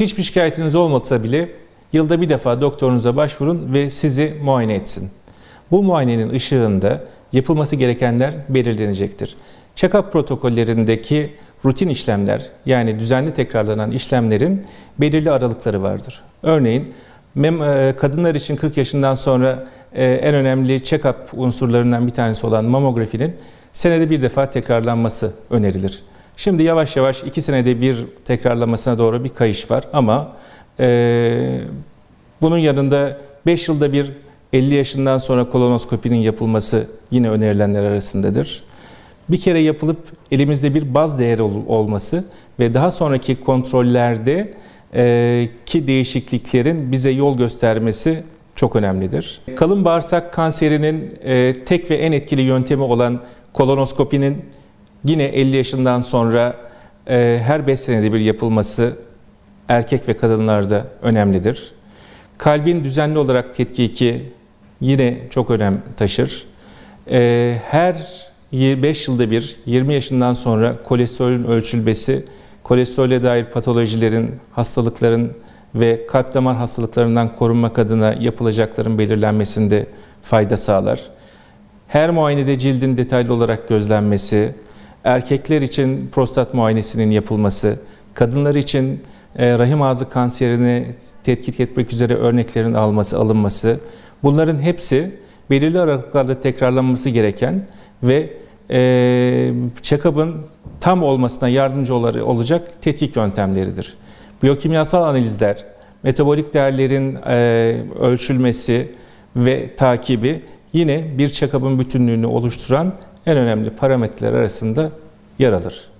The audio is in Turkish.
hiçbir şikayetiniz olmasa bile yılda bir defa doktorunuza başvurun ve sizi muayene etsin. Bu muayenenin ışığında yapılması gerekenler belirlenecektir. Check-up protokollerindeki rutin işlemler yani düzenli tekrarlanan işlemlerin belirli aralıkları vardır. Örneğin e, kadınlar için 40 yaşından sonra e, en önemli check-up unsurlarından bir tanesi olan mamografinin senede bir defa tekrarlanması önerilir. Şimdi yavaş yavaş iki senede bir tekrarlanmasına doğru bir kayış var ama e, bunun yanında 5 yılda bir 50 yaşından sonra kolonoskopinin yapılması yine önerilenler arasındadır. Bir kere yapılıp elimizde bir baz değeri ol- olması ve daha sonraki kontrollerde e, ki değişikliklerin bize yol göstermesi çok önemlidir. Kalın bağırsak kanserinin e, tek ve en etkili yöntemi olan kolonoskopinin yine 50 yaşından sonra e, her 5 senede bir yapılması erkek ve kadınlarda önemlidir. Kalbin düzenli olarak tetkiki yine çok önem taşır. Ee, her 5 yılda bir 20 yaşından sonra kolesterolün ölçülmesi, kolesterole dair patolojilerin, hastalıkların ve kalp damar hastalıklarından korunmak adına yapılacakların belirlenmesinde fayda sağlar. Her muayenede cildin detaylı olarak gözlenmesi, erkekler için prostat muayenesinin yapılması, kadınlar için e, rahim ağzı kanserini tetkik etmek üzere örneklerin alması, alınması, bunların hepsi belirli aralıklarla tekrarlanması gereken ve e, check-up'ın tam olmasına yardımcı olacak tetkik yöntemleridir. Biyokimyasal analizler, metabolik değerlerin e, ölçülmesi ve takibi yine bir check-up'ın bütünlüğünü oluşturan en önemli parametreler arasında yer alır.